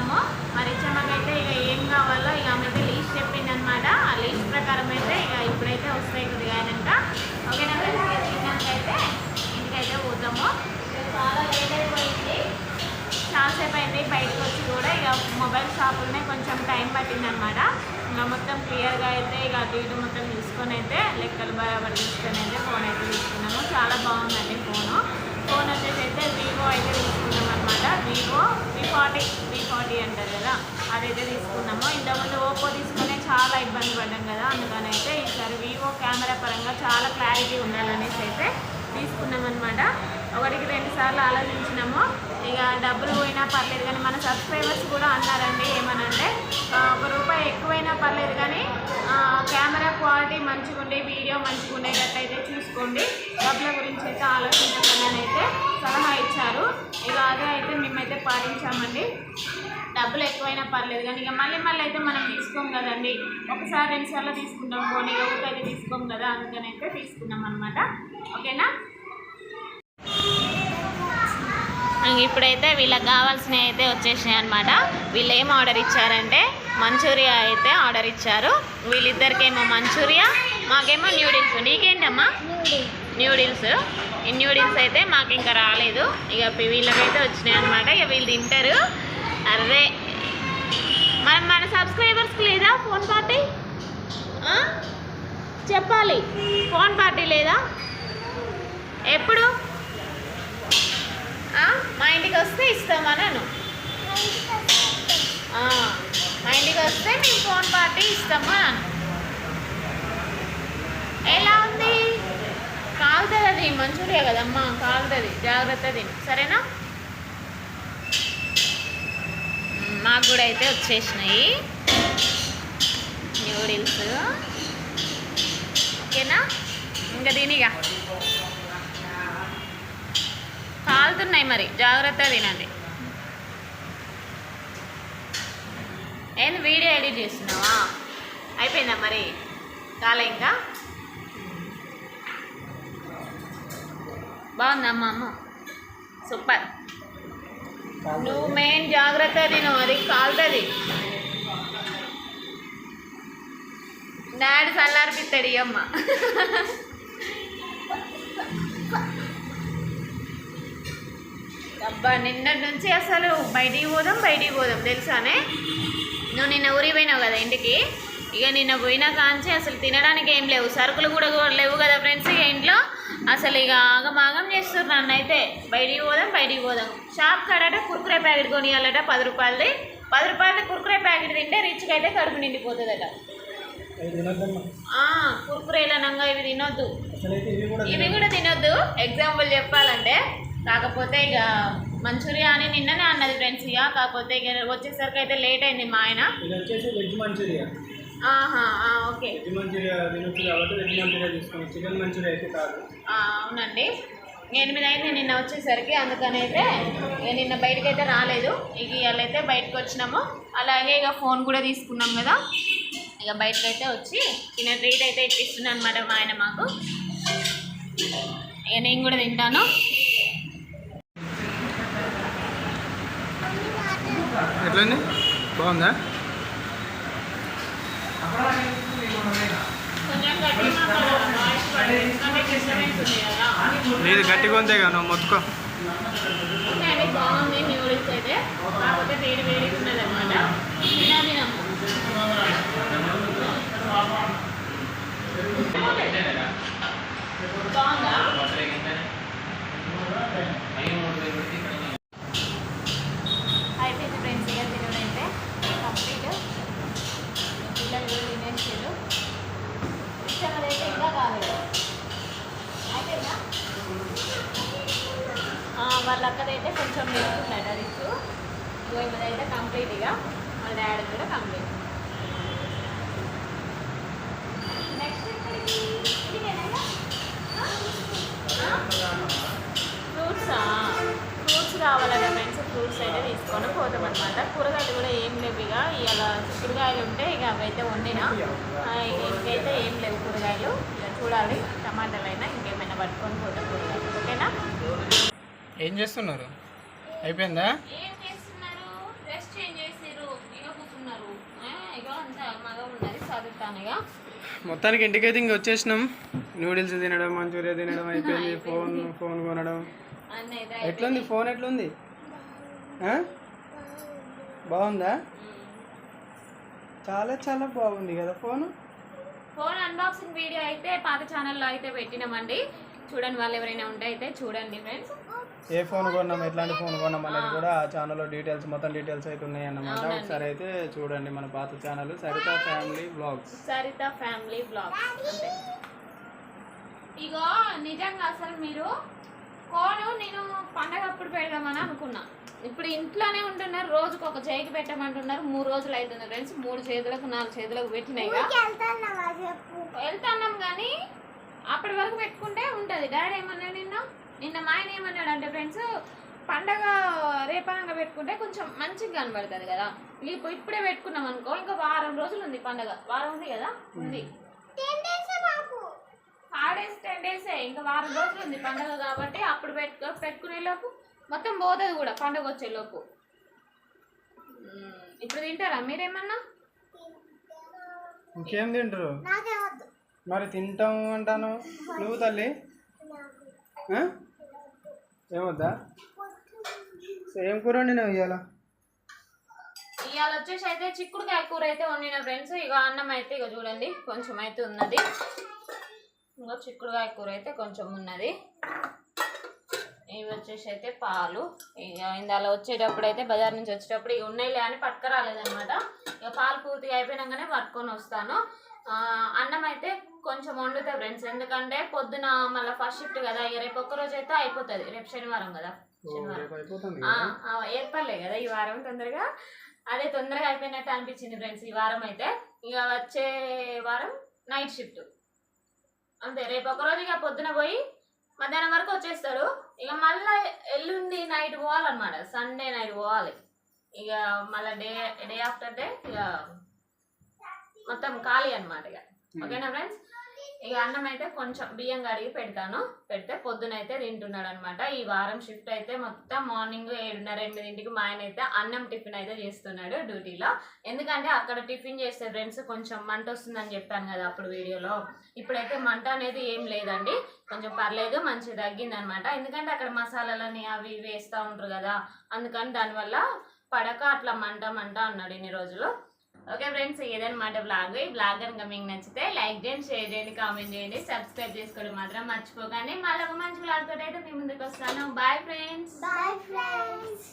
చేస్తాము మరి అయితే ఇక ఏం కావాలో ఇక ఆమె అయితే లీస్ట్ చెప్పింది అనమాట ఆ లీస్ట్ ప్రకారం అయితే ఇక ఇప్పుడైతే వస్తాయి కొద్దిగా అయినాక ఓకేనా ఫ్రెండ్స్ ఇక తిన్నాకైతే ఇంటికైతే పోతాము చాలా లేట్ అయిపోయింది చాలాసేపు అయింది బయటకు వచ్చి కూడా ఇక మొబైల్ షాపులనే కొంచెం టైం పట్టిందనమాట. ఇంకా మొత్తం క్లియర్గా అయితే ఇక అటు ఇటు మొత్తం తీసుకొని అయితే లెక్కలు బాగా తీసుకొని అయితే ఫోన్ అయితే తీసుకున్నాము. చాలా బాగుందండి ఫోను. ఫోన్ వచ్చేసి అయితే వివో అయితే తీసుకున్నాం అనమాట వివో అంటారు కదా అదైతే తీసుకున్నాము. ఇంతకుముందు ఓపో తీసుకునే చాలా ఇబ్బంది పడ్డాం కదా అందుకని అయితే ఈసారి వివో కెమెరా పరంగా చాలా క్లారిటీ ఉండాలనేసి అయితే తీసుకున్నాం అనమాట ఒకటికి రెండు సార్లు ఆలోచించినాము. ఇక డబ్బులు పోయినా పర్లేదు కానీ మన సబ్స్క్రైబర్స్ కూడా అన్నారండి ఏమనంటే ఒక రూపాయి ఎక్కువైనా పర్లేదు కానీ కెమెరా క్వాలిటీ మంచిగా ఉండే వీడియో మంచిగా ఉండేటట్టయితే చూసుకోండి. డబ్బుల గురించి అయితే ఆలోచించకండి అయితే సలహా ఇచ్చారు. ఇక అదే అయితే మేమైతే పాటించామండి. డబ్బులు ఎక్కువైనా పర్లేదు కానీ ఇక మళ్ళీ మళ్ళీ అయితే మనం తీసుకోం కదండి. ఒకసారి రెండుసార్లు తీసుకుంటాం పోనీ ఒకటి తీసుకోం కదా అందుకని అయితే తీసుకున్నాం అనమాట ఓకేనా? ఇప్పుడైతే వీళ్ళకి కావాల్సినవి అయితే వచ్చేసినాయి అనమాట వీళ్ళు ఏం ఆర్డర్ ఇచ్చారంటే మంచూరియా అయితే ఆర్డర్ ఇచ్చారు. వీళ్ళిద్దరికేమో మంచూరియా మాకేమో న్యూడిల్స్. నీకేంటమ్మా? న్యూడిల్స్. ఈ న్యూడిల్స్ అయితే మాకు ఇంకా రాలేదు. ఇక వీళ్ళకైతే వచ్చినాయి అనమాట ఇక వీళ్ళు తింటారు. అరే. మరి మన సబ్స్క్రైబర్స్కి లేదా ఫోన్ పార్టీ? చెప్పాలి. ఫోన్ పార్టీ లేదా? ఎప్పుడు? మా ఇంటికి వస్తే ఇస్తామనను మా ఇంటికి వస్తే మేము ఫోన్ పార్టీ ఇస్తాము ఎలా ఉంది? కాలుతుంది అది మంచూరియా కదమ్మా కాలుతుంది జాగ్రత్త తిని. సరేనా మ్, మాకు కూడా అయితే వచ్చేసినాయి. న్యూడిల్స్ ఓకేనా? ఇంకా దీనిగా కాలుతున్నాయి మరి. జాగ్రత్త తినండి. నేను వీడియో ఎడిట్ చేస్తున్నావా? అయిపోయిందా మరి? కాలే ఇంకా? బాగుందమ్మా అమ్మ? సూపర్. నువ్వు మెయిన్ జాగ్రత్త తిను అది కాలుతుంది. డాడీ చల్లారిపిస్తాడు అమ్మ అబ్బా నిన్నటి నుంచి అసలు బయటికి పోదాం బయటికి పోదాం తెలుసానే? నువ్వు నిన్న ఊరికి పోయినావు కదా ఇంటికి? ఇక నిన్న పోయినా కాంచి అసలు తినడానికి ఏం లేవు. సరుకులు కూడా లేవు కదా ఫ్రెండ్స్ ఇక ఇంట్లో. అసలు ఇక ఆగమాగం చేస్తారు నన్ను అయితే. బయటికి పోదాం బయటికి పోదాం. షాప్ కాడట కుర్కురే ప్యాకెట్ కొనియాలట పది రూపాయలది. పది రూపాయలది కుర్కురే ప్యాకెట్ తింటే రిచ్కి అయితే కడుపు నిండిపోతుందట. కుర్కురేలు అనగా ఇవి తినొద్దు. అసలైతే ఇవి కూడా ఇవి కూడా తినొద్దు. ఎగ్జాంపుల్ చెప్పాలంటే కాకపోతే ఇక మంచూరియా అని నిన్ననే అన్నది ఫ్రెండ్స్ ఇక. కాకపోతే ఇక వచ్చేసరికి అయితే లేట్ అయింది మా ఆయన. ఓకే. వెజ్ మంచూరియా తినొచ్చు కాబట్టి వెజ్ మంచూరియా తీసుకోండి చికెన్ మంచూరియా అయితే కాదు. ఆ, అవునండి. ఎనిమిది అయింది నిన్న వచ్చేసరికి అందుకని అయితే నిన్న బయటకు అయితే రాలేదు. ఇక ఇవాళ అయితే బయటకు వచ్చినాము. అలాగే ఇక ఫోన్ కూడా తీసుకున్నాం కదా. ఇక బయటకు అయితే వచ్చి తినే ట్రీట్ అయితే ఇప్పిస్తున్నాను అనమాట మా ఆయన మాకు. ఇక నేను కూడా తింటాను. ఎట్లండి బాగుందా కొంచెం గట్టి మాట్లాడాలి వాయిస్ పడదు. ఎందుకంటే డిస్టర్బెన్స్ ఉంది కదా నీది గట్టిగా ఉందే కదా నువ్వు మొత్తుకో. ఓకే అండి బాగుంది న్యూడిల్స్ అయితే కాకపోతే వేడి వేడి ఉన్నది అనమాట తినము బాగుందా అయిపోయింది ఫ్రెండ్స్ ఇక తినడైతే కంప్లీట్ పిల్లలు కూడా తినేసారు ఇష్టం అయితే ఇంకా కాలేదు అయిపోయిందా ఆ, వాళ్ళ అక్కదైతే కొంచెం నేర్చుకున్నాడు అది ఇంకో ఇగో అయితే కంప్లీట్ ఇక వాళ్ళ డాడీ కూడా కంప్లీట్ నెక్స్ట్ ఫ్రూట్సా ఫ్రూట్స్ కావాలన్న ఫ్రెండ్స్ ఫ్రూట్స్ అయితే తీసుకొని పోతాం అనమాట కూరగాయలు కూడా ఏం లేవు ఇక ఇలా చిక్కుడుకాయలు ఉంటే ఇక అవైతే వండినా. ఇంకైతే ఏం లేవు కూరగాయలు. ఇక చూడాలి. టమాటాలైనా ఇంకేమైనా పట్టుకొని ఏం చేస్తున్నారు? అయిపోయిందా? ఏం చేస్తున్నారు? డ్రెస్ చేంజ్ చేసిర్రు. ఇక కూర్చున్నారు. ఆ, ఇక అంత మగ ఉన్నది చదువుతాను ఇక మొత్తానికి ఇంటికైతే ఇంక వచ్చేసినాం. నూడిల్స్ తినడం మంచూరియా తినడం అయిపోయింది. ఫోన్ ఫోన్ కొనడం. ఎట్లుంది? ఫోన్ ఎట్లుంది? ఆ? బాగుందా? చాలా చాలా బాగుంది కదా ఫోన్. ఫోన్ అన్బాక్సింగ్ వీడియో అయితే పాత ఛానల్లో అయితే పెట్టినామండి. చూడండి వాళ్ళు ఎవరైనా ఉంటే అయితే చూడండి ఫ్రెండ్స్ ఏ ఫోన్ కొన్నాం ఎట్లాంటి ఫోన్ కొన్నాం అనేది కూడా ఆ ఛానల్లో డీటెయిల్స్ మొత్తం డీటెయిల్స్ అయితే ఉన్నాయి అన్నమాట ఒకసారి అయితే చూడండి మన పాత channel Saritha family vlogs Saritha family vlog అంతే ఇగో నిజంగా అసలు మీరు కోను నేను పండగ అప్పుడు పెడదామని అనుకున్నా. ఇప్పుడు ఇంట్లోనే ఉంటున్నారు రోజుకు ఒక చేయికి పెట్టమంటున్నారు మూడు రోజులు అవుతుంది ఫ్రెండ్స్ మూడు చేతులకు నాలుగు చేతులకు పెట్టినాయి వెళ్తున్నాం కానీ అప్పటి వరకు పెట్టుకుంటే ఉంటుంది. డాడీ ఏమన్నాడు నిన్న? నిన్న మా ఆయన ఏమన్నాడు అంటే ఫ్రెండ్స్ పండగ రేపనంగా పెట్టుకుంటే కొంచెం మంచిగా కనబడుతుంది కదా. ఇప్పుడు ఇప్పుడే పెట్టుకున్నాం అనుకో ఇంకా వారం రోజులు ఉంది పండగ. వారం ఉంది కదా? ఉంది. హాలిడేస్ టెన్ డేసే. ఇంకా వారం రోజులు ఉంది పండగ కాబట్టి అప్పుడు పెట్టుకో పెట్టుకునే లోపు మొత్తం పోతుంది కూడా పండగ వచ్చే లోపు. ఇప్పుడు తింటారా? మీరేమన్నా? ఇంకేం తింటారు? మరి తింటాం అంటాను. నువ్వు తల్లి? ఏమొద్దా? ఏం కూర వండినావు ఇవాళ ఇవాళ వచ్చేసి అయితే చిక్కుడుకాయ కూర అయితే వండిన ఫ్రెండ్స్. ఇక అన్నం అయితే ఇక చూడండి కొంచెం అయితే ఉన్నది. ఇంకో చిక్కుడుకాయ కూర అయితే కొంచెం ఉన్నది. ఇవి వచ్చేసి అయితే పాలు. ఇక ఇందాల వచ్చేటప్పుడు అయితే బజార్ నుంచి వచ్చేటప్పుడు ఇక ఉన్నాయిలే అని పట్టుకురాలేదనమాట ఇక పాలు పూర్తిగా అయిపోయినాకనే పట్టుకొని వస్తాను. అన్నం అయితే కొంచెం వండుతా ఫ్రెండ్స్ ఎందుకంటే పొద్దున మళ్ళీ ఫస్ట్ షిఫ్ట్ కదా ఇక రేపు ఒక్క రోజు అయితే అయిపోతుంది. రేపు శనివారం కదా శనివారం. ఏర్పడలే కదా ఈ వారం తొందరగా. అదే తొందరగా అయిపోయినట్టు అనిపించింది ఫ్రెండ్స్ ఈ వారం అయితే. ఇక వచ్చే వారం నైట్ షిఫ్ట్ అంతే రేపు ఒక రోజు ఇక పొద్దున పోయి మధ్యాహ్నం వరకు వచ్చేస్తాడు ఇక మళ్ళీ ఎల్లుండి నైట్ పోవాలన్నమాట. సండే నైట్ పోవాలి. ఇక మళ్ళీ డే డే ఆఫ్టర్ డే ఇక మొత్తం ఖాళీ అన్నమాట ఇక. ఓకేనా ఫ్రెండ్స్ ఇక అన్నం అయితే కొంచెం బియ్యం కడిగి పెడతాను. పెడితే పొద్దున అయితే తింటున్నాడు అనమాట ఈ వారం షిఫ్ట్ అయితే మొత్తం మార్నింగ్ ఏడున్నర ఎనిమిదింటికి మా ఆయన అయితే అన్నం టిఫిన్ అయితే చేస్తున్నాడు డ్యూటీలో ఎందుకంటే అక్కడ టిఫిన్ చేస్తే ఫ్రెండ్స్ కొంచెం మంట వస్తుందని చెప్పాను కదా అప్పుడు వీడియోలో. ఇప్పుడైతే మంట అనేది ఏం లేదండి. కొంచెం పర్లేదు మంచిగా తగ్గింది అనమాట ఎందుకంటే అక్కడ మసాలాలని అవి ఇవి వేస్తూ ఉంటారు కదా. అందుకని దానివల్ల పడక అట్లా మంట మంట అన్నాడు ఇన్ని రోజులు. ఓకే ఫ్రెండ్స్ ఏదన్నమాట బ్లాగ్ ఈ బ్లాగ్ కనుక మీకు నచ్చితే లైక్ చేయండి షేర్ చేయండి కామెంట్ చేయండి సబ్స్క్రైబ్ చేసుకోవడం మాత్రం మర్చిపోకండి. మళ్ళీ ఒక మంచి బ్లాగ్ తోటి అయితే మీ ముందుకు వస్తాను. Bye friends bye friends